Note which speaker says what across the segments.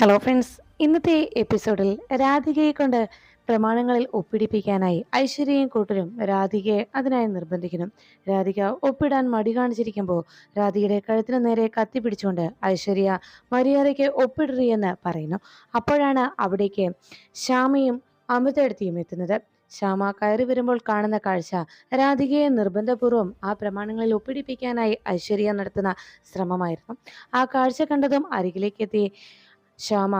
Speaker 1: Hello friends ഇന്നത്തെ എപ്പിസോഡിൽ രാധികയെ കൊണ്ട് പ്രമാണങ്ങളിൽ ഒപ്പിടിപ്പിക്കാനായി ഐശ്വര്യയും കൂട്ടരും രാധികയെ അതിനായി നിർബന്ധിക്കുന്നു. രാധിക ഒപ്പിടാൻ മടി കാണിച്ചിരിക്കുമ്പോൾ രാധികയുടെ കഴുത്തിന് നേരെ കത്തി പിടിച്ചുകൊണ്ട് ഐശ്വര്യ മര്യാദയ്ക്ക് ഒപ്പിടറിയെന്ന് പറയുന്നു. അപ്പോഴാണ് അവിടേക്ക് ശ്യാമയും അമൃതയെടുത്തിയും എത്തുന്നത്. ശ്യാമ കയറി വരുമ്പോൾ കാണുന്ന കാഴ്ച രാധികയെ നിർബന്ധപൂർവം ആ പ്രമാണങ്ങളിൽ ഒപ്പിടിപ്പിക്കാനായി ഐശ്വര്യ നടത്തുന്ന ശ്രമമായിരുന്നു. ആ കാഴ്ച കണ്ടതും അരികിലേക്ക് എത്തി ശ്യാമ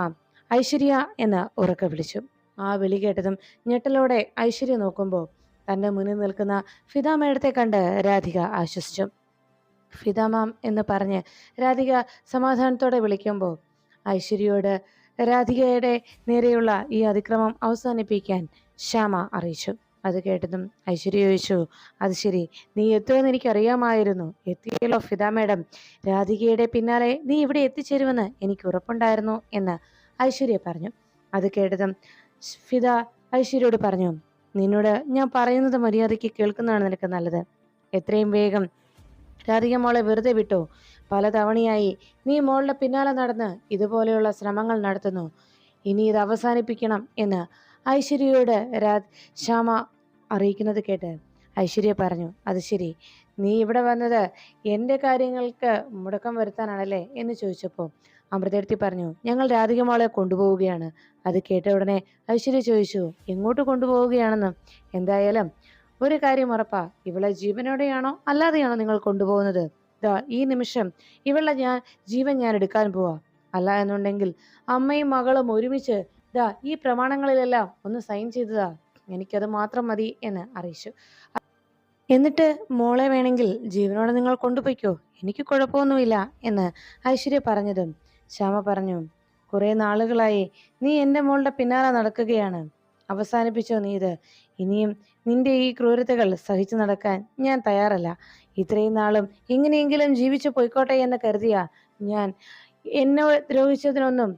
Speaker 1: ഐശ്വര്യ എന്ന് ഉറക്കെ വിളിച്ചു. ആ വിളി കേട്ടതും ഞെട്ടലോടെ ഐശ്വര്യ നോക്കുമ്പോൾ തന്റെ മുന്നിൽ നിൽക്കുന്ന ഫിദാമേടത്തെ കണ്ട് രാധിക ആശ്വസിച്ചു. ഫിദാമാം എന്ന് പറഞ്ഞ് രാധിക സമാധാനത്തോടെ വിളിക്കുമ്പോൾ ഐശ്വര്യയോട് രാധികയുടെ നേരെയുള്ള ഈ അതിക്രമം അവസാനിപ്പിക്കാൻ ശ്യാമ അറിയിച്ചു. അത് കേട്ടതും ഐശ്വര്യ ചോദിച്ചു അത് ശരി. നീ എത്തുമെന്ന് എനിക്കറിയാമായിരുന്നു. എത്തിയല്ലോ ഫിദ മേഡം. രാധികയുടെ പിന്നാലെ നീ ഇവിടെ എത്തിച്ചേരുമെന്ന് എനിക്ക് ഉറപ്പുണ്ടായിരുന്നു എന്ന് ഐശ്വര്യ പറഞ്ഞു. അത് കേട്ടതും ഫിദ ഐശ്വര്യയോട് പറഞ്ഞു നിന്നോട് ഞാൻ പറയുന്നത് മര്യാദയ്ക്ക് കേൾക്കുന്നതാണ് നിനക്ക് നല്ലത്. എത്രയും വേഗം രാധിക മോളെ വെറുതെ വിട്ടോ. പലതവണയായി നീ മോളുടെ പിന്നാലെ നടന്ന് ഇതുപോലെയുള്ള ശ്രമങ്ങൾ നടത്തുന്നു. ഇനി ഇത് അവസാനിപ്പിക്കണം എന്ന് ഐശ്വര്യയോട് രാ ശ്യാമ അറിയിക്കുന്നത് കേട്ട് ഐശ്വര്യ പറഞ്ഞു അത് ശരി. നീ ഇവിടെ വന്നത് എന്റെ കാര്യങ്ങൾക്ക് മുടക്കം വരുത്താനാണല്ലേ? എന്ന് ചോദിച്ചപ്പോൾ അമൃതേർത്തി പറഞ്ഞു ഞങ്ങൾ രാധികമാളെ കൊണ്ടുപോവുകയാണ്. അത് കേട്ട ഉടനെ ഐശ്വര്യ ചോദിച്ചു എങ്ങോട്ട് കൊണ്ടുപോവുകയാണെന്ന്? എന്തായാലും ഒരു കാര്യം ഉറപ്പാ. ഇവളെ ജീവനോടെയാണോ അല്ലാതെയാണോ നിങ്ങൾ കൊണ്ടുപോകുന്നത് ഈ നിമിഷം ഇവളെ ഞാൻ ജീവൻ ഞാൻ എടുക്കാൻ പോവാ. അല്ല എന്നുണ്ടെങ്കിൽ അമ്മയും മകളും ഒരുമിച്ച് ദാ ഈ പ്രമാണങ്ങളിലെല്ലാം ഒന്ന് സൈൻ ചെയ്തതാ. എനിക്കത് മാത്രം മതി എന്ന് അറിയിച്ചു. എന്നിട്ട് മോളെ വേണമെങ്കിൽ ജീവനോടെ നിങ്ങൾ കൊണ്ടുപോയിക്കോ. എനിക്ക് കുഴപ്പമൊന്നുമില്ല എന്ന് ഐശ്വര്യ പറഞ്ഞതും ശ്യാമ പറഞ്ഞു കുറേ നാളുകളായി നീ എന്റെ മോളുടെ പിന്നാലെ നടക്കുകയാണ്. അവസാനിപ്പിച്ചോ നീ ഇത്. ഇനിയും നിന്റെ ഈ ക്രൂരതകൾ സഹിച്ചു നടക്കാൻ ഞാൻ തയ്യാറല്ല. ഇത്രയും നാളും എങ്ങനെയെങ്കിലും ജീവിച്ചു പോയിക്കോട്ടെ എന്ന് കരുതിയ ഞാൻ എന്നെ ദ്രോഹിച്ചതിനൊന്നും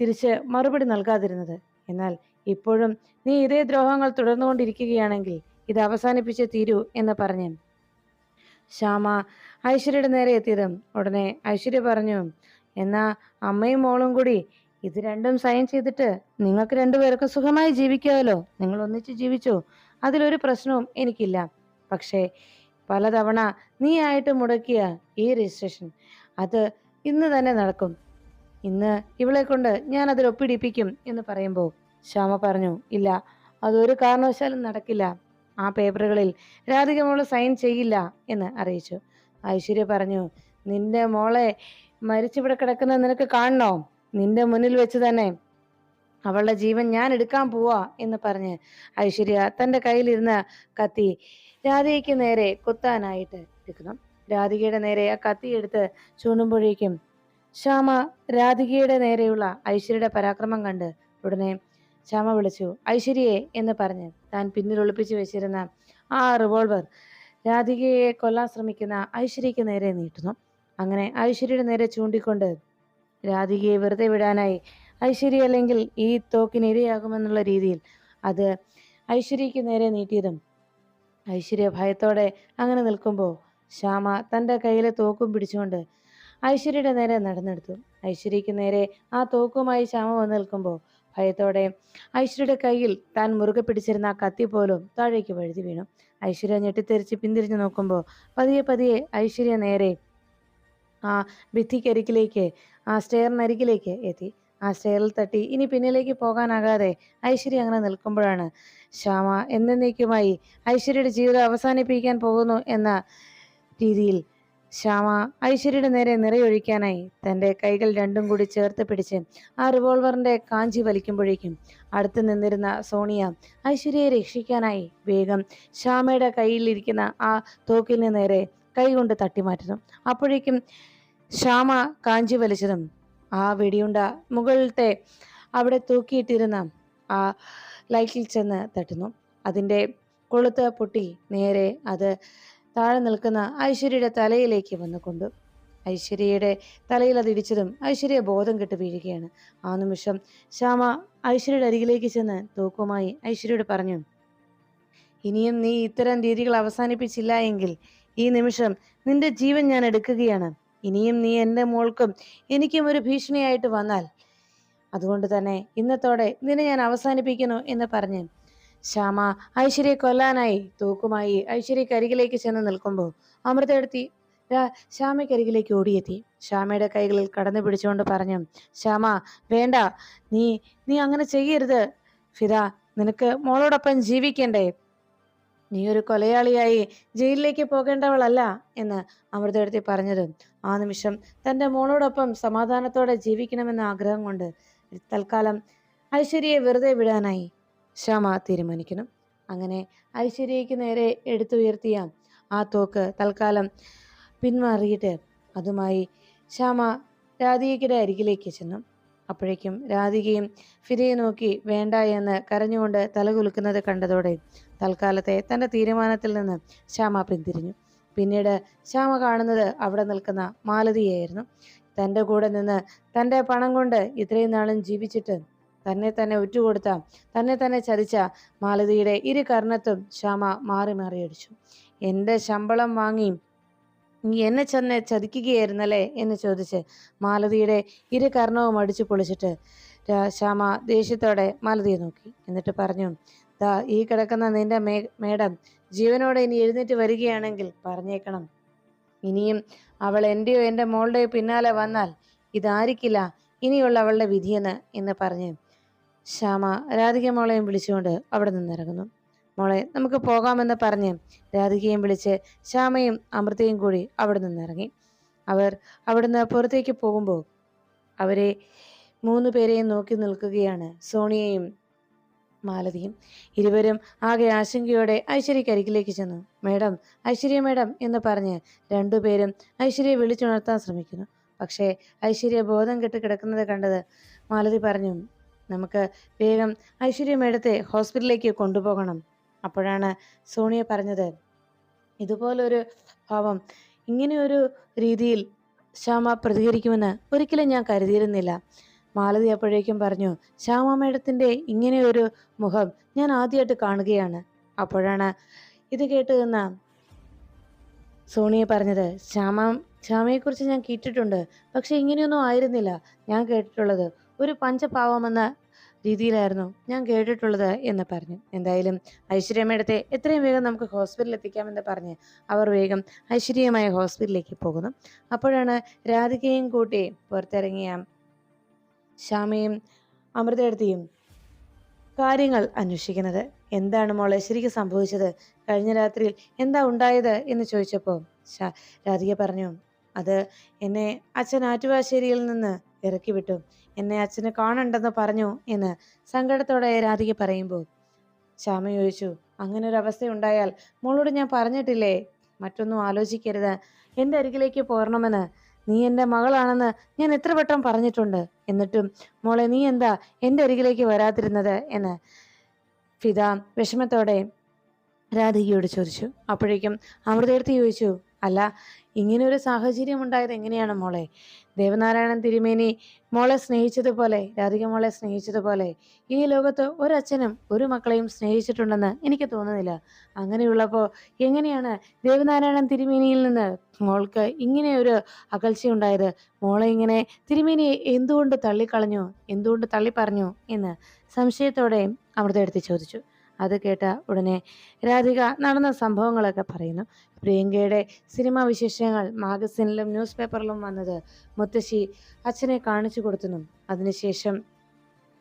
Speaker 1: തിരിച്ച് മറുപടി നൽകാതിരുന്നത്. എന്നാൽ ഇപ്പോഴും നീ ഇതേ ദ്രോഹങ്ങൾ തുടർന്നുകൊണ്ടിരിക്കുകയാണെങ്കിൽ ഇത് അവസാനിപ്പിച്ച് തീരൂ എന്ന് പറഞ്ഞു. ശ്യാമ ഐശ്വര്യയുടെ നേരെ എത്തിയതും ഉടനെ ഐശ്വര്യ പറഞ്ഞു എന്നാ അമ്മയും മോളും കൂടി ഇത് രണ്ടും സൈൻ ചെയ്തിട്ട് നിങ്ങൾക്ക് രണ്ടുപേർക്കും സുഖമായി ജീവിക്കാമല്ലോ നിങ്ങൾ ഒന്നിച്ച് ജീവിച്ചു. അതിലൊരു പ്രശ്നവും എനിക്കില്ല. പക്ഷേ പലതവണ നീ ആയിട്ട് മുടക്കിയ ഈ രജിസ്ട്രേഷൻ അത് ഇന്ന് തന്നെ നടക്കും. ഇന്ന് ഇവളെ കൊണ്ട് ഞാൻ അതിൽ ഒപ്പിടിപ്പിക്കും എന്ന് പറയുമ്പോൾ ശ്യാമ പറഞ്ഞു ഇല്ല അതൊരു കാരണവശാലും നടക്കില്ല. ആ പേപ്പറുകളിൽ രാധിക മോൾ സൈൻ ചെയ്യില്ല എന്ന് അറിയിച്ചു. ഐശ്വര്യ പറഞ്ഞു നിന്റെ മോളെ മരിച്ചിവിടെ കിടക്കുന്ന നിനക്ക് കാണണോ? നിന്റെ മുന്നിൽ വെച്ച് തന്നെ. അവളുടെ ജീവൻ ഞാൻ എടുക്കാൻ പോവാ എന്ന് പറഞ്ഞ് ഐശ്വര്യ തന്റെ കയ്യിലിരുന്ന കത്തി രാധികയ്ക്ക് നേരെ കുത്താനായിട്ട് എടുക്കുന്നു രാധികയുടെ നേരെ ആ കത്തി എടുത്ത് ചൂണ്ടുമ്പോഴേക്കും ശ്യാമ രാധികയുടെ നേരെയുള്ള ഐശ്വര്യയുടെ പരാക്രമം കണ്ട് ഉടനെ ശ്യാമ വിളിച്ചു ഐശ്വര്യയെ എന്ന് പറഞ്ഞ് താൻ പിന്നിൽ ഒളിപ്പിച്ചു വെച്ചിരുന്ന ആ റിവോൾവർ രാധികയെ കൊല്ലാൻ ശ്രമിക്കുന്ന ഐശ്വര്യയ്ക്ക് നേരെ നീട്ടുന്നു. അങ്ങനെ ഐശ്വര്യയുടെ നേരെ ചൂണ്ടിക്കൊണ്ട് രാധികയെ വെറുതെ വിടാനായി ഐശ്വര്യ അല്ലെങ്കിൽ ഈ തോക്കിന് ഇരയാകുമെന്നുള്ള രീതിയിൽ അത് ഐശ്വര്യയ്ക്ക് നേരെ നീട്ടിയതും ഐശ്വര്യ ഭയത്തോടെ അങ്ങനെ നിൽക്കുമ്പോൾ ശ്യാമ തന്റെ കയ്യിലെ തോക്കും പിടിച്ചുകൊണ്ട് ഐശ്വര്യയുടെ നേരെ നടന്നെടുത്തു. ഐശ്വര്യയ്ക്ക് നേരെ ആ തോക്കുമായി ശ്യാമ വന്നു നിൽക്കുമ്പോൾ ഭയത്തോടെ ഐശ്വര്യയുടെ കയ്യിൽ താൻ മുറുകെ പിടിച്ചിരുന്ന ആ കത്തി പോലും താഴേക്ക് വഴുതി വീണു. ഐശ്വര്യ ഞെട്ടിത്തെറിച്ച് പിന്തിരിഞ്ഞു നോക്കുമ്പോൾ പതിയെ പതിയെ ഐശ്വര്യ നേരെ ആ ഭിത്തിക്കരികിലേക്ക് ആ സ്റ്റെയറിനരികിലേക്ക് എത്തി. ആ സ്റ്റെയറിൽ തട്ടി ഇനി പിന്നിലേക്ക് പോകാനാകാതെ ഐശ്വര്യ അങ്ങനെ നിൽക്കുമ്പോഴാണ് ശ്യാമ എന്നേക്കുമായി ഐശ്വര്യയുടെ ജീവിതം അവസാനിപ്പിക്കാൻ പോകുന്നു എന്ന രീതിയിൽ ശ്യാമ ഐശ്വര്യയുടെ നേരെ നിറയൊഴിക്കാനായി തന്റെ കൈകൾ രണ്ടും കൂടി ചേർത്ത് പിടിച്ച് ആ റിവോൾവറിന്റെ കാഞ്ചി വലിക്കുമ്പോഴേക്കും അടുത്ത് നിന്നിരുന്ന സോണിയ ഐശ്വര്യയെ രക്ഷിക്കാനായി വേഗം ശ്യാമയുടെ കയ്യിലിരിക്കുന്ന ആ തോക്കിന് നേരെ കൈകൊണ്ട് തട്ടിമാറ്റുന്നു. അപ്പോഴേക്കും ശ്യാമ കാഞ്ചി വലിച്ചതും ആ വെടിയുണ്ട മുകളിലത്തെ അവിടെ തൂക്കിയിട്ടിരുന്ന ആ ലൈറ്റിൽ ചെന്ന് തട്ടുന്നു. അതിന്റെ കൊളുത്ത് പൊട്ടി നേരെ അത് താഴെ നിൽക്കുന്ന ഐശ്വര്യയുടെ തലയിലേക്ക് വന്നുകൊണ്ടു ഐശ്വര്യയുടെ തലയിൽ അത് ഇടിച്ചതും ഐശ്വര്യ ബോധം കെട്ട് വീഴുകയാണ്. ആ നിമിഷം ശ്യാമ ഐശ്വര്യയുടെ അരികിലേക്ക് ചെന്ന് തൂക്കുമായി ഐശ്വര്യയോട് പറഞ്ഞു ഇനിയും നീ ഇത്തരം രീതികൾ അവസാനിപ്പിച്ചില്ല എങ്കിൽ ഈ നിമിഷം നിന്റെ ജീവൻ ഞാൻ എടുക്കുകയാണ്. ഇനിയും നീ എന്റെ മോൾക്കും എനിക്കും ഒരു ഭീഷണിയായിട്ട് വന്നാൽ അതുകൊണ്ട് തന്നെ ഇന്നത്തോടെ നിന്നെ ഞാൻ അവസാനിപ്പിക്കുന്നു എന്ന് പറഞ്ഞ് ശ്യാമ ഐശ്വര്യയെ കൊല്ലാനായി തൂക്കുമായി ഐശ്വര്യക്കരികിലേക്ക് ചെന്ന് നിൽക്കുമ്പോൾ അമൃതയെടുത്തി ശ്യാമയ്ക്കരികിലേക്ക് ഓടിയെത്തി. ശ്യാമയുടെ കൈകളിൽ കടന്നു പിടിച്ചുകൊണ്ട് പറഞ്ഞു ശ്യാമ വേണ്ട. നീ നീ അങ്ങനെ ചെയ്യരുത്. ഫിദ നിനക്ക് മോളോടൊപ്പം ജീവിക്കണ്ടേ. നീ ഒരു കൊലയാളിയായി ജയിലിലേക്ക് പോകേണ്ടവളല്ല എന്ന് അമൃതയെടുത്തി പറഞ്ഞത്. ആ നിമിഷം തന്റെ മോളോടൊപ്പം സമാധാനത്തോടെ ജീവിക്കണമെന്ന ആഗ്രഹം കൊണ്ട് തൽക്കാലം ഐശ്വര്യയെ വെറുതെ വിടാനായി. ശ്യാമ തീരുമാനിക്കണം. അങ്ങനെ ഐശ്വര്യയ്ക്ക് നേരെ എടുത്തുയർത്തിയ ആ തോക്ക് തൽക്കാലം പിന്മാറിയിട്ട് അതുമായി ശ്യാമ രാധികയുടെ അരികിലേക്ക് ചെന്നു. അപ്പോഴേക്കും രാധികയും ഫിരയെ നോക്കി വേണ്ട എന്ന് കരഞ്ഞുകൊണ്ട് തലകുലുക്കുന്നത് കണ്ടതോടെ തൽക്കാലത്തെ തന്റെ തീരുമാനത്തിൽ നിന്ന് ശ്യാമ പിന്തിരിഞ്ഞു. പിന്നീട് ശ്യാമ കാണുന്നത് അവിടെ നിൽക്കുന്ന മാലതിയായിരുന്നു തന്റെ കൂടെ നിന്ന് തന്റെ പണം കൊണ്ട് ഇത്രയും നാളും ജീവിച്ചിട്ട് തന്നെ തന്നെ ഉറ്റുകൊടുത്ത തന്നെ തന്നെ ചതിച്ച മാലതിയുടെ ഇരു കർണത്തും ശ്യാമ മാറി മാറി അടിച്ചു. എന്റെ ശമ്പളം വാങ്ങി നീ എന്നെ ചെന്ന് ചതിക്കുകയായിരുന്നല്ലേ? എന്ന് ചോദിച്ച് മാലതിയുടെ ഇരു കർണവും അടിച്ചു പൊളിച്ചിട്ട് ശ്യാമ ദേഷ്യത്തോടെ മാലതിയെ നോക്കി. എന്നിട്ട് പറഞ്ഞു ദാ ഈ കിടക്കുന്ന നിന്റെ മേ മേഡം ജീവനോടെ ഇനി എഴുന്നേറ്റ് വരികയാണെങ്കിൽ പറഞ്ഞേക്കണം. ഇനിയും അവൾ എന്റെയോ എന്റെ മോളുടെയോ പിന്നാലെ വന്നാൽ ഇതായിരിക്കില്ല ഇനിയുള്ള അവളുടെ വിധിയെന്ന് എന്ന് പറഞ്ഞ് ശ്യാമ രാധിക മോളെയും വിളിച്ചുകൊണ്ട് അവിടെ നിന്നിറങ്ങുന്നു. മോളെ നമുക്ക് പോകാമെന്ന് പറഞ്ഞ് രാധികയും വിളിച്ച് ശ്യാമയും അമൃതയും കൂടി അവിടെ നിന്നിറങ്ങി. അവർ അവിടുന്ന് പുറത്തേക്ക് പോകുമ്പോൾ അവരെ മൂന്ന് പേരെയും നോക്കി നിൽക്കുകയാണ് സോണിയയും മാലതിയും. ഇരുവരും ആകെ ആശങ്കയോടെ ഐശ്വര്യക്കരികിലേക്ക് ചെന്നു. മേഡം ഐശ്വര്യ മേഡം എന്ന് പറഞ്ഞ് രണ്ടുപേരും ഐശ്വര്യയെ വിളിച്ചുണർത്താൻ ശ്രമിക്കുന്നു. പക്ഷേ ഐശ്വര്യ ബോധം കെട്ട് കിടക്കുന്നത് കണ്ടത് മാലതി പറഞ്ഞു നമുക്ക് വേഗം ഐശ്വര്യ മേഡത്തെ ഹോസ്പിറ്റലിലേക്ക് കൊണ്ടുപോകണം. അപ്പോഴാണ് സോണിയ പറഞ്ഞത് ഇതുപോലൊരു ഭാവം ഇങ്ങനെയൊരു രീതിയിൽ ശ്യാമ പ്രതികരിക്കുമെന്ന് ഒരിക്കലും ഞാൻ കരുതിയിരുന്നില്ല. മാലതി അപ്പോഴേക്കും പറഞ്ഞു ശ്യാമ മേഡത്തിന്റെ ഇങ്ങനെയൊരു മുഖം ഞാൻ ആദ്യമായിട്ട് കാണുകയാണ്. അപ്പോഴാണ് ഇത് കേട്ട് നിന്ന സോണിയെ പറഞ്ഞത് ശ്യാമ ശ്യാമയെക്കുറിച്ച് ഞാൻ കേട്ടിട്ടുണ്ട് പക്ഷെ ഇങ്ങനെയൊന്നും ആയിരുന്നില്ല. ഞാൻ കേട്ടിട്ടുള്ളത് ഒരു പഞ്ചപാവമെന്ന രീതിയിലായിരുന്നു ഞാൻ കേട്ടിട്ടുള്ളത് എന്ന് പറഞ്ഞു. എന്തായാലും ഐശ്വര്യമ്മയുടെ എത്രയും വേഗം നമുക്ക് ഹോസ്പിറ്റലിൽ എത്തിക്കാമെന്ന് പറഞ്ഞ് അവർ വേഗം ഐശ്വര്യമായ ഹോസ്പിറ്റലിലേക്ക് പോകുന്നു. അപ്പോഴാണ് രാധികയും കൂട്ടി പുറത്തിറങ്ങിയ ശ്യാമയും അമൃതയെടുത്തിയും കാര്യങ്ങൾ അന്വേഷിക്കുന്നത്. എന്താണ് മോളെ ശരിക്കും സംഭവിച്ചത്? കഴിഞ്ഞ രാത്രിയിൽ എന്താ ഉണ്ടായത് എന്ന് ചോദിച്ചപ്പോൾ രാധിക പറഞ്ഞു അത് എന്നെ അച്ഛൻ ആറ്റുവാശ്ശേരിയിൽ നിന്ന് ഇറക്കി വിട്ടു എന്നെ അച്ഛന് കാണണ്ടെന്ന് പറഞ്ഞു എന്ന് സങ്കടത്തോടെ രാധിക പറയുമ്പോൾ ശ്യാമ ചോദിച്ചു അങ്ങനെ ഒരു അവസ്ഥ ഉണ്ടായാൽ മോളോട് ഞാൻ പറഞ്ഞിട്ടില്ലേ? മറ്റൊന്നും ആലോചിക്കരുത്. എന്റെ അരികിലേക്ക് പോരണമെന്ന്. നീ എന്റെ മകളാണെന്ന് ഞാൻ എത്ര വട്ടം പറഞ്ഞിട്ടുണ്ട്. എന്നിട്ടും മോളെ നീ എന്താ എന്റെ അരികിലേക്ക് വരാതിരുന്നത്? എന്ന് ഫിദ വിഷമത്തോടെ രാധികയോട് ചോദിച്ചു. അപ്പോഴേക്കും അമൃതേർത്തി ചോദിച്ചു അല്ല ഇങ്ങനെ ഒരു സാഹചര്യം ഉണ്ടായത് എങ്ങനെയാണ് മോളെ? ദേവനാരായണൻ തിരുമേനി മോളെ സ്നേഹിച്ചതുപോലെ രാധിക മോളെ സ്നേഹിച്ചതുപോലെ ഈ ലോകത്ത് ഒരച്ഛനും ഒരു മക്കളെയും സ്നേഹിച്ചിട്ടുണ്ടെന്ന് എനിക്ക് തോന്നുന്നില്ല. അങ്ങനെയുള്ളപ്പോൾ എങ്ങനെയാണ് ദേവനാരായണൻ തിരുമേനിയിൽ നിന്ന് മോൾക്ക് ഇങ്ങനെ ഒരു അകൽച്ചയുണ്ടായത്? മോളെ ഇങ്ങനെ തിരുമേനിയെ എന്തുകൊണ്ട് തള്ളിക്കളഞ്ഞു എന്തുകൊണ്ട് തള്ളി പറഞ്ഞു എന്ന് സംശയത്തോടെ അമൃത എടുത്ത് ചോദിച്ചു. അത് കേട്ട ഉടനെ രാധിക നടന്ന സംഭവങ്ങളൊക്കെ പറയുന്നു. പ്രിയങ്കയുടെ സിനിമാ വിശേഷങ്ങൾ മാഗസിനിലും ന്യൂസ് പേപ്പറിലും വന്നത് മുത്തശ്ശി അച്ഛനെ കാണിച്ചു കൊടുത്തുന്നു. അതിനുശേഷം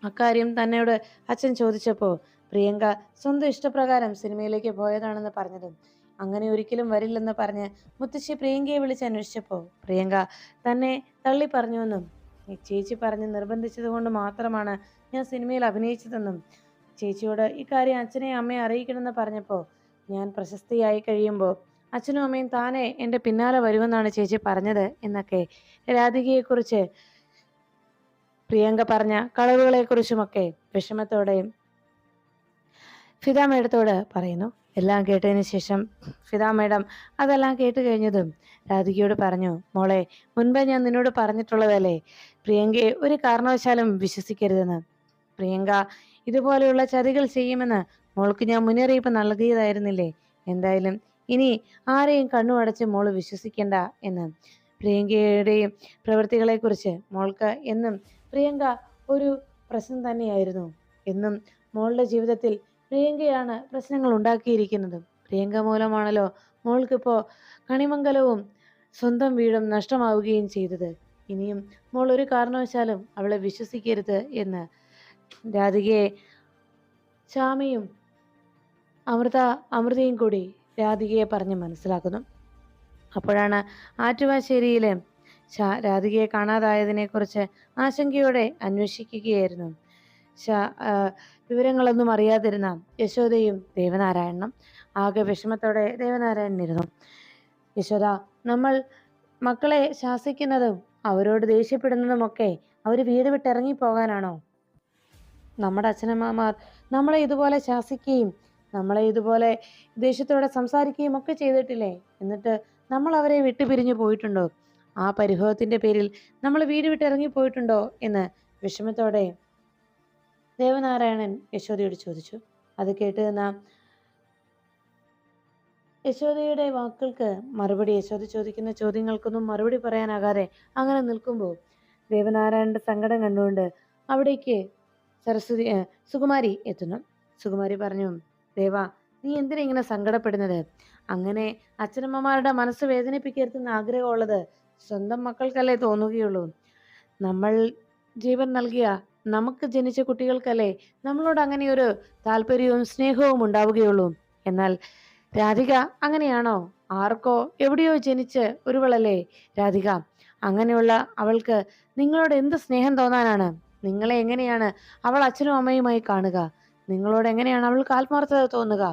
Speaker 1: അക്കാര്യം തന്നോട് അച്ഛൻ ചോദിച്ചപ്പോൾ പ്രിയങ്ക സ്വന്തം ഇഷ്ടപ്രകാരം സിനിമയിലേക്ക് പോയതാണെന്ന് പറഞ്ഞതും അങ്ങനെ ഒരിക്കലും വരില്ലെന്ന് പറഞ്ഞ് മുത്തശ്ശി പ്രിയങ്കയെ വിളിച്ച് അന്വേഷിച്ചപ്പോൾ പ്രിയങ്ക തന്നെ തള്ളി പറഞ്ഞുവെന്നും ചേച്ചി പറഞ്ഞ് നിർബന്ധിച്ചത് കൊണ്ട് മാത്രമാണ് ഞാൻ സിനിമയിൽ അഭിനയിച്ചതെന്നും ചേച്ചിയോട് ഇക്കാര്യം അച്ഛനെയും അമ്മയെ അറിയിക്കണമെന്ന് പറഞ്ഞപ്പോൾ ഞാൻ പ്രശസ്തിയായി കഴിയുമ്പോൾ അച്ഛനും അമ്മയും താനെ എന്റെ പിന്നാലെ വരുമെന്നാണ് ചേച്ചി പറഞ്ഞത് എന്നൊക്കെ രാധികയെക്കുറിച്ച് പ്രിയങ്ക പറഞ്ഞ കളവുകളെക്കുറിച്ചുമൊക്കെ വിഷമത്തോടെയും ഫിദ മേഡത്തോട് പറയുന്നു. എല്ലാം കേട്ടതിന് ശേഷം ഫിദ മേഡം അതെല്ലാം കേട്ട് കഴിഞ്ഞതും രാധികയോട് പറഞ്ഞു മോളെ മുൻപേ ഞാൻ നിന്നോട് പറഞ്ഞിട്ടുള്ളതല്ലേ? പ്രിയങ്കയെ ഒരു കാരണവശാലും വിശ്വസിക്കരുതെന്ന്. പ്രിയങ്ക ഇതുപോലെയുള്ള ചതികൾ ചെയ്യുമെന്ന് മോൾക്ക് ഞാൻ മുന്നറിയിപ്പ് നൽകിയതായിരുന്നില്ലേ? എന്തായാലും ഇനി ആരെയും കണ്ണു അടച്ച് മോൾ വിശ്വസിക്കേണ്ട എന്ന്. പ്രിയങ്കയുടെയും പ്രവൃത്തികളെക്കുറിച്ച് മോൾക്ക് എന്നും പ്രിയങ്ക ഒരു പ്രശ്നം തന്നെയായിരുന്നു. എന്നും മോളുടെ ജീവിതത്തിൽ പ്രിയങ്കയാണ് പ്രശ്നങ്ങൾ ഉണ്ടാക്കിയിരിക്കുന്നത്. പ്രിയങ്ക മൂലമാണല്ലോ മോൾക്കിപ്പോൾ കണിമംഗലവും സ്വന്തം വീടും നഷ്ടമാവുകയും ചെയ്തത്. ഇനിയും മോൾ ഒരു കാരണവശാലും അവളെ വിശ്വസിക്കരുത് എന്ന് രാധികയെ ശ്യാമയും അമൃത അമൃതയും കൂടി രാധികയെ പറഞ്ഞ് മനസ്സിലാക്കുന്നു. അപ്പോഴാണ് ആറ്റുവാശ്ശേരിയിലെ രാധികയെ കാണാതായതിനെക്കുറിച്ച് ആശങ്കയോടെ അന്വേഷിക്കുകയായിരുന്നു. വിവരങ്ങളൊന്നും അറിയാതിരുന്ന യശോദയും ദേവനാരായണനും ആകെ വിഷമത്തോടെ ദേവനാരായണൻ ഇരുന്നു യശോദ നമ്മൾ മക്കളെ ശാസിക്കുന്നതും അവരോട് ദേഷ്യപ്പെടുന്നതുമൊക്കെ അവർ വീട് വിട്ടിറങ്ങി പോകാനാണോ നമ്മുടെ അച്ഛനമ്മമാർ നമ്മളെ ഇതുപോലെ ശാസിക്കുകയും നമ്മളെ ഇതുപോലെ ദേഷ്യത്തോടെ സംസാരിക്കുകയും ഒക്കെ ചെയ്തിട്ടില്ലേ? എന്നിട്ട് നമ്മൾ അവരെ വിട്ടുപിരിഞ്ഞു പോയിട്ടുണ്ടോ? ആ പരിഭവത്തിന്റെ പേരിൽ നമ്മൾ വീട് വിട്ടിറങ്ങി പോയിട്ടുണ്ടോ എന്ന് വിഷമത്തോടെ ദേവനാരായണൻ യശോദയോട് ചോദിച്ചു. അത് കേട്ട് നിന്ന യശോദയുടെ വാക്കുകൾക്ക് മറുപടി യശോദ ചോദിക്കുന്ന ചോദ്യങ്ങൾക്കൊന്നും മറുപടി പറയാനാകാതെ അങ്ങനെ നിൽക്കുമ്പോൾ ദേവനാരായണന്റെ സങ്കടം കണ്ടുകൊണ്ട് അവിടേക്ക് സരസ്വതി സുകുമാരി എത്തുന്നു. സുകുമാരി പറഞ്ഞു ദേവ നീ എന്തിനാ ഇങ്ങനെ സങ്കടപ്പെടുന്നത്? അങ്ങനെ അച്ഛനമ്മമാരുടെ മനസ്സ് വേദനിപ്പിക്കരുതെന്ന് ആഗ്രഹമുള്ളത് സ്വന്തം മക്കൾക്കല്ലേ തോന്നുകയുള്ളൂ. നമ്മൾ ജീവൻ നൽകിയ നമുക്ക് ജനിച്ച കുട്ടികൾക്കല്ലേ നമ്മളോട് അങ്ങനെ ഒരു താല്പര്യവും സ്നേഹവും ഉണ്ടാവുകയുള്ളൂ. എന്നാൽ രാധിക അങ്ങനെയാണോ? ആർക്കോ എവിടെയോ ജനിച്ച് ഒരുവളല്ലേ രാധിക. അങ്ങനെയുള്ള അവൾക്ക് നിങ്ങളോട് എന്ത് സ്നേഹം തോന്നാനാണ്? നിങ്ങളെ എങ്ങനെയാണ് അവൾ അച്ഛനും അമ്മയുമായി കാണുക? നിങ്ങളോട് എങ്ങനെയാണ് അവൾക്ക് ആത്മാർത്ഥത തോന്നുക?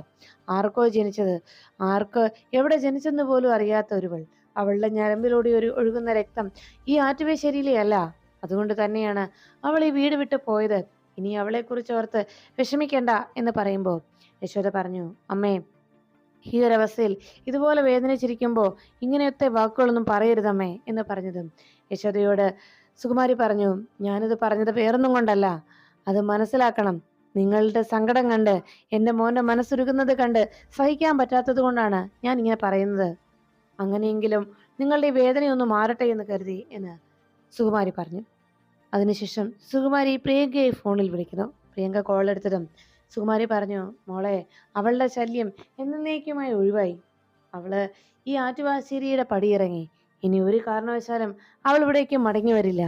Speaker 1: ആർക്കോ ജനിച്ചത്? ആർക്ക് എവിടെ ജനിച്ചെന്ന് പോലും അറിയാത്ത ഒരുവൾ. അവളുടെ ഞരമ്പിലൂടെ ഒരു ഒഴുകുന്ന രക്തം ഈ ആറ്റുവേശ്ശേരിയിലെ അല്ല. അതുകൊണ്ട് തന്നെയാണ് അവൾ ഈ വീട് വിട്ട് പോയത്. ഇനി അവളെക്കുറിച്ച് ഓർത്ത് വിഷമിക്കേണ്ട എന്ന് പറയുമ്പോൾ യശോദ പറഞ്ഞു അമ്മേ ഈ ഒരവസ്ഥയിൽ ഇതുപോലെ വേദനിച്ചിരിക്കുമ്പോൾ ഇങ്ങനത്തെ വാക്കുകളൊന്നും പറയരുതമ്മേ എന്ന് പറഞ്ഞതും യശോദയോട് സുകുമാരി പറഞ്ഞു ഞാനിത് പറഞ്ഞത് വേറൊന്നും കൊണ്ടല്ല. അത് മനസ്സിലാക്കണം. നിങ്ങളുടെ സങ്കടം കണ്ട് എന്റെ മോന്റെ മനസ്സുരുകുന്നത് കണ്ട് സഹിക്കാൻ പറ്റാത്തത് കൊണ്ടാണ് ഞാൻ ഇങ്ങനെ പറയുന്നത്. അങ്ങനെയെങ്കിലും നിങ്ങളുടെ വേദനയൊന്ന് മാറട്ടെ എന്ന് കരുതി എന്ന് സുകുമാരി പറഞ്ഞു. അതിനുശേഷം സുകുമാരി പ്രിയങ്കയെ ഫോണിൽ വിളിക്കുന്നു. പ്രിയങ്ക കോൾ എടുത്തതും സുകുമാരി പറഞ്ഞു മോളെ അവളുടെ ശല്യം എന്നേക്കുമായി ഒഴിവായി. അവൾ ഈ ആറ്റുവാശ്ശേരിയുടെ പടിയിറങ്ങി. ഇനി ഒരു കാരണവശാലും അവൾ ഇവിടേക്ക് മടങ്ങി വരില്ല.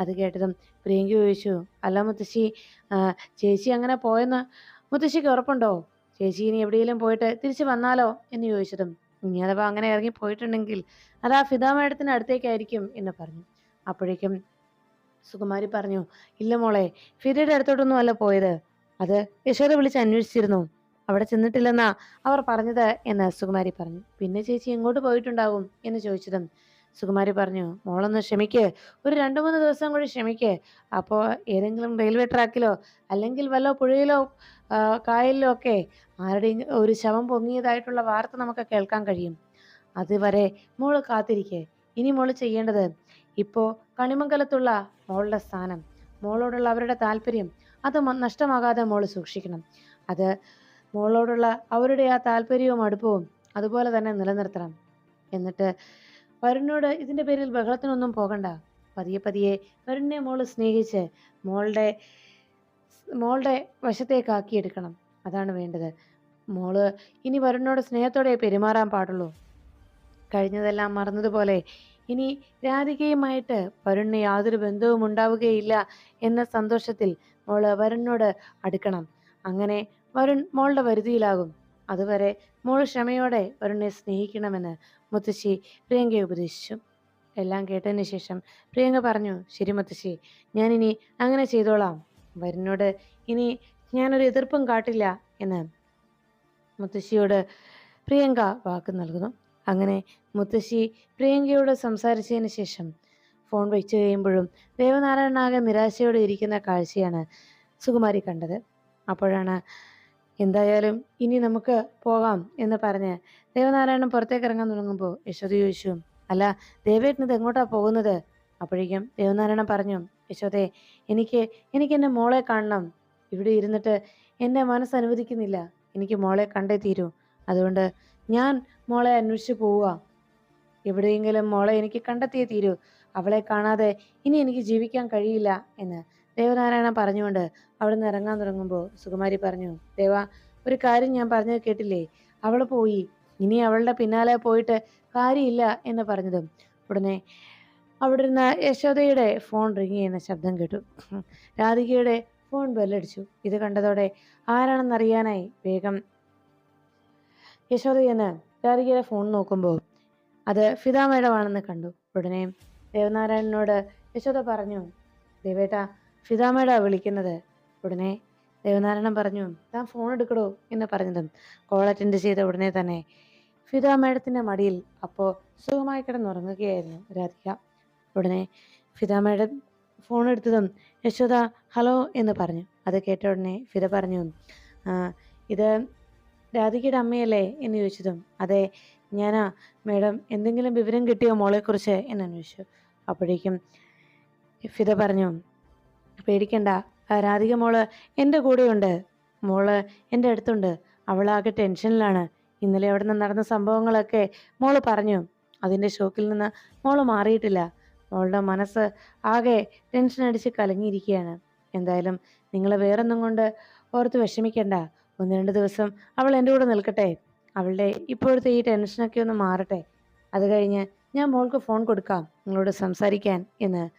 Speaker 1: അത് കേട്ടതും പ്രിയങ്ക ചോദിച്ചു അല്ല മുത്തശ്ശി ചേച്ചി അങ്ങനെ പോയെന്ന് മുത്തശ്ശിക്ക് ഉറപ്പുണ്ടോ? ചേച്ചി ഇനി എവിടെയെങ്കിലും പോയിട്ട് തിരിച്ചു വന്നാലോ? എന്ന് ചോദിച്ചതും ഇനി അഥവാ അങ്ങനെ ഇറങ്ങി പോയിട്ടുണ്ടെങ്കിൽ അത് ആ ഫിദാ മേഡത്തിന് അടുത്തേക്കായിരിക്കും എന്ന് പറഞ്ഞു. അപ്പോഴേക്കും സുകുമാരി പറഞ്ഞു ഇല്ല മോളെ ഫിദയുടെ അടുത്തോട്ടൊന്നും അല്ല പോയത്. അത് യശോദ വിളിച്ച് അന്വേഷിച്ചിരുന്നു. അവിടെ ചെന്നിട്ടില്ലെന്നാ അവർ പറഞ്ഞത് എന്ന് സുകുമാരി പറഞ്ഞു. പിന്നെ ചേച്ചി എങ്ങോട്ട് പോയിട്ടുണ്ടാവും? എന്ന് ചോദിച്ചതും സുകുമാരി പറഞ്ഞു മോളൊന്ന് ക്ഷമിക്ക്. ഒരു രണ്ടു മൂന്ന് ദിവസം കൂടി ക്ഷമിക്ക്. അപ്പോൾ ഏതെങ്കിലും റെയിൽവേ ട്രാക്കിലോ അല്ലെങ്കിൽ വല്ല പുഴയിലോ കായലിലോ ഒക്കെ ആരുടെയും ഒരു ശവം പൊങ്ങിയതായിട്ടുള്ള വാർത്ത നമുക്ക് കേൾക്കാൻ കഴിയും. അതുവരെ മോൾ കാത്തിരിക്കെ. ഇനി മോൾ ചെയ്യേണ്ടത് ഇപ്പോൾ കണിമംഗലത്തുള്ള മോളുടെ സ്ഥാനം മോളോടുള്ള അവരുടെ താല്പര്യം അത് നഷ്ടമാകാതെ മോൾ സൂക്ഷിക്കണം. അത് മോളോടുള്ള അവരുടെ ആ താല്പര്യവും അടുപ്പവും അതുപോലെ തന്നെ നിലനിർത്തണം. എന്നിട്ട് വരുണിനോട് ഇതിന്റെ പേരിൽ ബഹളത്തിനൊന്നും പോകണ്ട. പതിയെ പതിയെ വരുണിനെ മോൾ സ്നേഹിച്ച് മോളുടെ മോളുടെ വശത്തേക്കാക്കിയെടുക്കണം അതാണ് വേണ്ടത്. മോൾ ഇനി വരുണിനോട് സ്നേഹത്തോടെ പെരുമാറാൻ പാടുള്ളൂ. കഴിഞ്ഞതെല്ലാം മറന്നതുപോലെ ഇനി രാധികയുമായിട്ട് വരുണിന് യാതൊരു ബന്ധവും ഉണ്ടാവുകയില്ല എന്ന സന്തോഷത്തിൽ മോൾ വരുണിനോട് അടുക്കണം. അങ്ങനെ വരുൺ മോളുടെ വരുതിയിലാകും. അതുവരെ മോൾ ക്ഷമയോടെ വരുണിനെ സ്നേഹിക്കണമെന്ന് മുത്തശ്ശി പ്രിയങ്കയെ ഉപദേശിച്ചു. എല്ലാം കേട്ടതിന് ശേഷം പ്രിയങ്ക പറഞ്ഞു ശരി മുത്തശ്ശി ഞാനിനി അങ്ങനെ ചെയ്തോളാം. വരുണിനോട് ഇനി ഞാനൊരു എതിർപ്പും കാട്ടില്ല എന്ന് മുത്തശ്ശിയോട് പ്രിയങ്ക വാക്ക് നൽകുന്നു. അങ്ങനെ മുത്തശ്ശി പ്രിയങ്കയോട് സംസാരിച്ചതിന് ശേഷം ഫോൺ വെച്ച് കഴിയുമ്പോഴും ദേവനാരായണനാകെ നിരാശയോടെ ഇരിക്കുന്ന കാഴ്ചയാണ് സുകുമാരി കണ്ടത്. അപ്പോഴാണ് എന്തായാലും ഇനി നമുക്ക് പോകാം എന്ന് പറഞ്ഞ് ദേവനാരായണൻ പുറത്തേക്ക് ഇറങ്ങാൻ തുടങ്ങുമ്പോൾ യശോദ ചോദിച്ചു അല്ല ദേവേട്ടൻ ഇത് എങ്ങോട്ടാ പോകുന്നത്? അപ്പോഴേക്കും ദേവനാരായണൻ പറഞ്ഞു യശോദേ എനിക്ക് എനിക്ക് എന്റെ മോളെ കാണണം. ഇവിടെ ഇരുന്നിട്ട് എന്റെ മനസ്സ് അനുവദിക്കുന്നില്ല. എനിക്ക് മോളെ കണ്ടേ തീരൂ. അതുകൊണ്ട് ഞാൻ മോളെ അന്വേഷിച്ച് പോവുക. എവിടെയെങ്കിലും മോളെ എനിക്ക് കണ്ടെത്തിയേ തീരൂ. അവളെ കാണാതെ ഇനി എനിക്ക് ജീവിക്കാൻ കഴിയില്ല എന്ന് ദേവനാരായണൻ പറഞ്ഞുകൊണ്ട് അവിടെ നിന്ന് ഇറങ്ങാൻ തുടങ്ങുമ്പോൾ സുകുമാരി പറഞ്ഞു ദേവ ഒരു കാര്യം ഞാൻ പറഞ്ഞത് കേട്ടില്ലേ? അവൾ പോയി. ഇനി അവളുടെ പിന്നാലെ പോയിട്ട് കാര്യമില്ല എന്ന് പറഞ്ഞതും. ഉടനെ അവിടെ ഇരുന്ന യശോദയുടെ ഫോൺ റിങ് ചെയ്യുന്ന ശബ്ദം കേട്ടു. രാധികയുടെ ഫോൺ ബെല്ലടിച്ചു ഇത് കണ്ടതോടെ ആരാണെന്നറിയാനായി വേഗം യശോദയെന്ന് രാധികയുടെ ഫോൺ നോക്കുമ്പോൾ അത് ഫിദ മേഡമാണെന്ന് കണ്ടു. ഉടനെ ദേവനാരായണനോട് യശോദ പറഞ്ഞു ദേവേട്ട ഫിദ മേഡ വിളിക്കുന്നത്. ഉടനെ ദേവനാരായണൻ പറഞ്ഞു താൻ ഫോൺ എടുക്കടോ എന്ന് പറഞ്ഞതും കോൾ അറ്റൻഡ് ചെയ്ത ഉടനെ തന്നെ ഫിദ മേഡത്തിന്റെ മടിയിൽ അപ്പോൾ സുഖമായി കിടന്നുറങ്ങുകയായിരുന്നു രാധിക. ഉടനെ ഫിദ മേഡം ഫോൺ എടുത്തതും യശോദ ഹലോ എന്ന് പറഞ്ഞു. അത് കേട്ട ഉടനെ ഫിദ പറഞ്ഞു ഇത് രാധികയുടെ അമ്മയല്ലേ? എന്ന് ചോദിച്ചതും അതെ ഞാനാ മേഡം എന്തെങ്കിലും വിവരം കിട്ടിയോ മോളെക്കുറിച്ച്? എന്ന് അന്വേഷിച്ചു. അപ്പോഴേക്കും ഫിദ പറഞ്ഞു പേടിക്കണ്ട. രാധിക മോൾ എന്റെ കൂടെയുണ്ട്. മോൾ എന്റെ അടുത്തുണ്ട്. അവളാകെ ടെൻഷനിലാണ്. ഇന്നലെ അവിടെ നിന്ന് നടന്ന സംഭവങ്ങളൊക്കെ മോൾ പറഞ്ഞു. അതിന്റെ ഷോക്കിൽ നിന്ന് മോൾ മാറിയിട്ടില്ല. മോളുടെ മനസ്സ് ആകെ ടെൻഷൻ അടിച്ച് കലങ്ങിയിരിക്കുകയാണ്. എന്തായാലും നിങ്ങൾ വേറൊന്നും കൊണ്ട് ഓർത്ത് വിഷമിക്കണ്ട. ഒന്ന് രണ്ട് ദിവസം അവൾ എന്റെ കൂടെ നിൽക്കട്ടെ. അവളുടെ ഇപ്പോഴത്തെ ഈ ടെൻഷനൊക്കെ ഒന്ന് മാറട്ടെ. അത് കഴിഞ്ഞ് ഞാൻ മോൾക്ക് ഫോൺ കൊടുക്കാം. നിങ്ങളോട് സംസാരിക്കാൻ എന്ന്.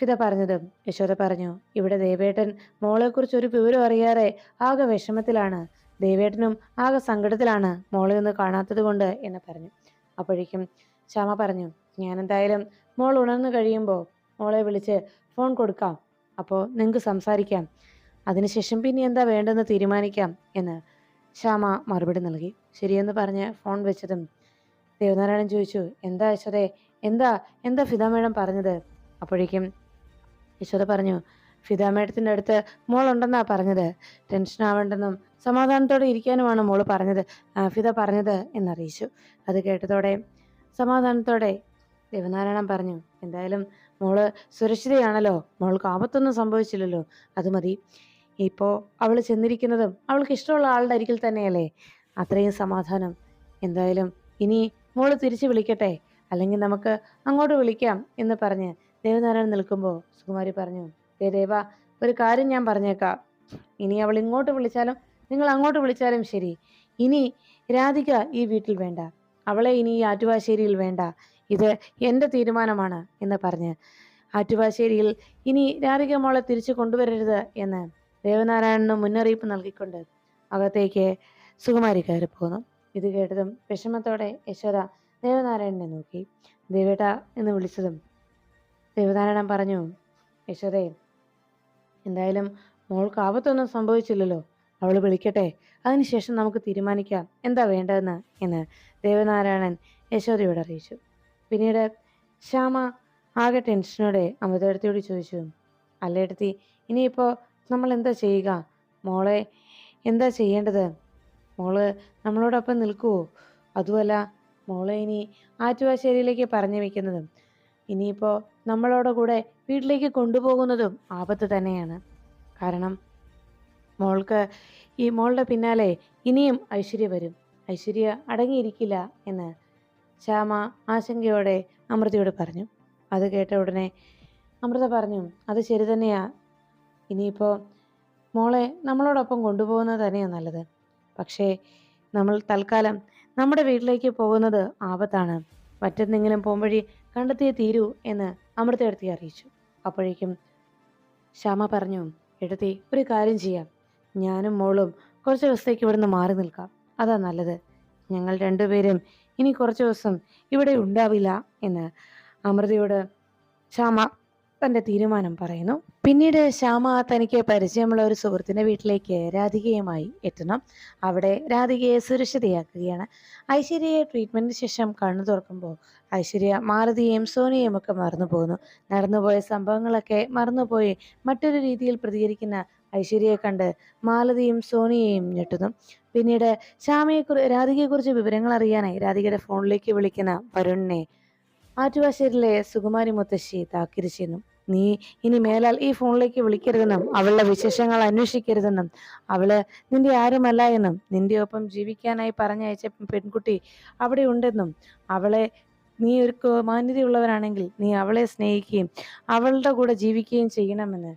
Speaker 1: ഫിദ പറഞ്ഞതും യശോദ പറഞ്ഞു ഇവിടെ ദേവേട്ടൻ മോളെക്കുറിച്ച് ഒരു വിവരം അറിയാറെ ആകെ വിഷമത്തിലാണ്. ദേവേട്ടനും ആകെ സങ്കടത്തിലാണ് മോളെ ഒന്ന് കാണാത്തത് കൊണ്ട് എന്ന് പറഞ്ഞു. അപ്പോഴേക്കും ശ്യാമ പറഞ്ഞു ഞാൻ എന്തായാലും മോൾ ഉണർന്നു കഴിയുമ്പോൾ മോളെ വിളിച്ച് ഫോൺ കൊടുക്കാം. അപ്പോൾ നിങ്ങൾക്ക് സംസാരിക്കാം. അതിനുശേഷം പിന്നെ എന്താ വേണ്ടെന്ന് തീരുമാനിക്കാം എന്ന് ശ്യാമ മറുപടി നൽകി. ശരിയെന്ന് പറഞ്ഞ് ഫോൺ വെച്ചതും ദേവനാരായണൻ ചോദിച്ചു എന്താ യശോദേ എന്താ എന്താ ഫിദ മേഡം പറഞ്ഞത്? അപ്പോഴേക്കും യശോദ പറഞ്ഞു ഫിദ മേഡത്തിന്റെ അടുത്ത് മോളുണ്ടെന്നാ പറഞ്ഞത്. ടെൻഷൻ ആവേണ്ടെന്നും സമാധാനത്തോടെ ഇരിക്കാനുമാണ് മോൾ പറഞ്ഞത്. ഫിത പറഞ്ഞത് എന്നറിയിച്ചു. അത് കേട്ടതോടെ സമാധാനത്തോടെ ദേവനാരായണൻ പറഞ്ഞു എന്തായാലും മോൾ സുരക്ഷിതയാണല്ലോ. മോൾക്ക് ആപത്തൊന്നും സംഭവിച്ചില്ലല്ലോ. അത് മതി. ഇപ്പോൾ അവൾ ചെന്നിരിക്കുന്നതും അവൾക്ക് ഇഷ്ടമുള്ള ആളുടെ അരികിൽ തന്നെയല്ലേ? അത്രയും സമാധാനം. എന്തായാലും ഇനി മോൾ തിരിച്ചു വിളിക്കട്ടെ. അല്ലെങ്കിൽ നമുക്ക് അങ്ങോട്ട് വിളിക്കാം എന്ന് പറഞ്ഞ് ദേവനാരായണൻ നിൽക്കുമ്പോൾ സുകുമാരി പറഞ്ഞു ദേ ദേവ ഒരു കാര്യം ഞാൻ പറഞ്ഞേക്കാം. ഇനി അവൾ ഇങ്ങോട്ട് വിളിച്ചാലും നിങ്ങൾ അങ്ങോട്ട് വിളിച്ചാലും ശരി. ഇനി രാധിക ഈ വീട്ടിൽ വേണ്ട. അവളെ ഇനി ഈ ആറ്റുവാശ്ശേരിയിൽ വേണ്ട. ഇത് എന്റെ തീരുമാനമാണ് എന്ന് പറഞ്ഞ്. ആറ്റുവാശ്ശേരിയിൽ ഇനി രാധിക മോളെ തിരിച്ചു കൊണ്ടുവരരുത് എന്ന് ദേവനാരായണന് മുന്നറിയിപ്പ് നൽകിക്കൊണ്ട് അകത്തേക്ക് സുകുമാരി കയറി പോന്നു. ഇത് കേട്ടതും വിഷമത്തോടെ യശോദ ദേവനാരായണനെ നോക്കി. ദേവേട്ട എന്ന് വിളിച്ചതും ദേവനാരായണൻ പറഞ്ഞു യശോദേ എന്തായാലും മോൾക്ക് ആപത്തൊന്നും സംഭവിച്ചില്ലല്ലോ. അവൾ വിളിക്കട്ടെ. അതിനുശേഷം നമുക്ക് തീരുമാനിക്കാം. എന്താ വേണ്ടതെന്ന്? എന്ന് ദേവനാരായണൻ യശോദയോട് അറിയിച്ചു. പിന്നീട് ശ്യാമ ആകെ ടെൻഷനോടെ അമൃതയടത്തിയോട് ചോദിച്ചു അല്ലേടത്തി ഇനിയിപ്പോൾ നമ്മൾ എന്താ ചെയ്യുക? മോളെ എന്താ ചെയ്യേണ്ടത്? മോൾ നമ്മളോടൊപ്പം നിൽക്കുവോ? അതുമല്ല മോളെ ഇനി ആറ്റുവാശ്ശേരിയിലേക്ക് പറഞ്ഞു വയ്ക്കുന്നതും. ഇനിയിപ്പോൾ നമ്മളോട് കൂടെ വീട്ടിലേക്ക് കൊണ്ടുപോകുന്നതും ആപത്ത് തന്നെയാണ്. കാരണം മോൾക്ക് ഈ മോളുടെ പിന്നാലെ ഇനിയും ഐശ്വര്യ വരും. ഐശ്വര്യ അടങ്ങിയിരിക്കില്ല എന്ന് ശ്യാമ ആശങ്കയോടെ അമൃതയോട് പറഞ്ഞു. അത് കേട്ട ഉടനെ അമൃത പറഞ്ഞു അത് ശരി തന്നെയാ. ഇനിയിപ്പോൾ മോളെ നമ്മളോടൊപ്പം കൊണ്ടുപോകുന്നത് തന്നെയാണ് നല്ലത്. പക്ഷേ നമ്മൾ തൽക്കാലം നമ്മുടെ വീട്ടിലേക്ക് പോകുന്നത് ആപത്താണ്. മറ്റെന്തെങ്കിലും പോംവഴി കണ്ടെത്തിയേ തീരൂ എന്ന് അമൃതയെടുത്തി അറിയിച്ചു. അപ്പോഴേക്കും ശ്യാമ പറഞ്ഞു എടുത്തി ഒരു കാര്യം ചെയ്യാം. ഞാനും മോളും കുറച്ച് ദിവസത്തേക്ക് ഇവിടുന്ന് മാറി നിൽക്കാം. അതാ നല്ലത്. ഞങ്ങൾ രണ്ടുപേരും ഇനി കുറച്ച് ദിവസം ഇവിടെ ഉണ്ടാവില്ല എന്ന് അമൃതയോട് ശ്യാമ തന്റെ തീരുമാനം പറയുന്നു. പിന്നീട് ശ്യാമ തനിക്ക് പരിചയമുള്ള ഒരു സുഹൃത്തിന്റെ വീട്ടിലേക്ക് രാധികയുമായി എത്തണം. അവിടെ രാധികയെ സുരക്ഷിതയാക്കുകയാണ്. ഐശ്വര്യയെ ട്രീറ്റ്മെന്റിന് ശേഷം കണ്ണു തുറക്കുമ്പോൾ ഐശ്വര്യ മാരുതിയെയും സോനിയെയും ഒക്കെ മറന്നു പോകുന്നു നടന്നുപോയ സംഭവങ്ങളൊക്കെ മറന്നുപോയി മറ്റൊരു രീതിയിൽ പ്രതികരിക്കുന്ന ഐശ്വര്യയെ കണ്ട് മാലതിയും സോനിയെയും ഞെട്ടുന്നു. പിന്നീട് ശ്യാമയെക്കുറി രാധികയെക്കുറിച്ച് വിവരങ്ങൾ അറിയാനായി രാധികയുടെ ഫോണിലേക്ക് വിളിക്കുന്ന വരുണിനെ ആറ്റുവാശ്ശേരിയിലെ സുകുമാരി മുത്തശ്ശി താക്കിരി ചെയ്യുന്നു. നീ ഇനി മേലാൽ ഈ ഫോണിലേക്ക് വിളിക്കരുതെന്നും അവളുടെ വിശേഷങ്ങൾ അന്വേഷിക്കരുതെന്നും അവൾ നിന്റെ ആരുമല്ല എന്നും നിന്റെ ഒപ്പം ജീവിക്കാനായി പറഞ്ഞയച്ച പെൺകുട്ടി അവിടെ ഉണ്ടെന്നും അവളെ നീ ഒരു മാന്യതയുള്ളവനാണെങ്കിൽ നീ അവളെ സ്നേഹിക്കുകയും അവളുടെ കൂടെ ജീവിക്കുകയും ചെയ്യണമെന്ന്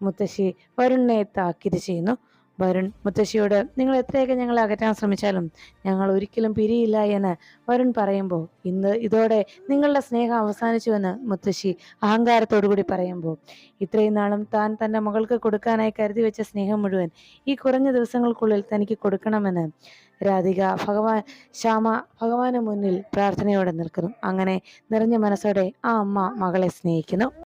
Speaker 1: മുത്തശ്ശി വരുണിനെ താക്കീത് ചെയ്യുന്നു. വരുൺ മുത്തശ്ശിയോട് നിങ്ങൾ എത്രയൊക്കെ ഞങ്ങളെ അകറ്റാൻ ശ്രമിച്ചാലും ഞങ്ങൾ ഒരിക്കലും പിരിയില്ല എന്ന് വരുൺ പറയുമ്പോൾ ഇന്ന് ഇതോടെ നിങ്ങളുടെ സ്നേഹം അവസാനിച്ചുവെന്ന് മുത്തശ്ശി അഹങ്കാരത്തോടുകൂടി പറയുമ്പോൾ ഇത്രയും നാളും താൻ തന്റെ മകൾക്ക് കൊടുക്കാനായി കരുതി വെച്ച സ്നേഹം മുഴുവൻ ഈ കുറഞ്ഞ ദിവസങ്ങൾക്കുള്ളിൽ തനിക്ക് കൊടുക്കണമെന്ന് രാധിക ഭഗവാൻ ശ്യാമ ഭഗവാന് മുന്നിൽ പ്രാർത്ഥനയോടെ നിൽക്കുന്നു. അങ്ങനെ നിറഞ്ഞ മനസ്സോടെ ആ അമ്മ മകളെ സ്നേഹിക്കുന്നു.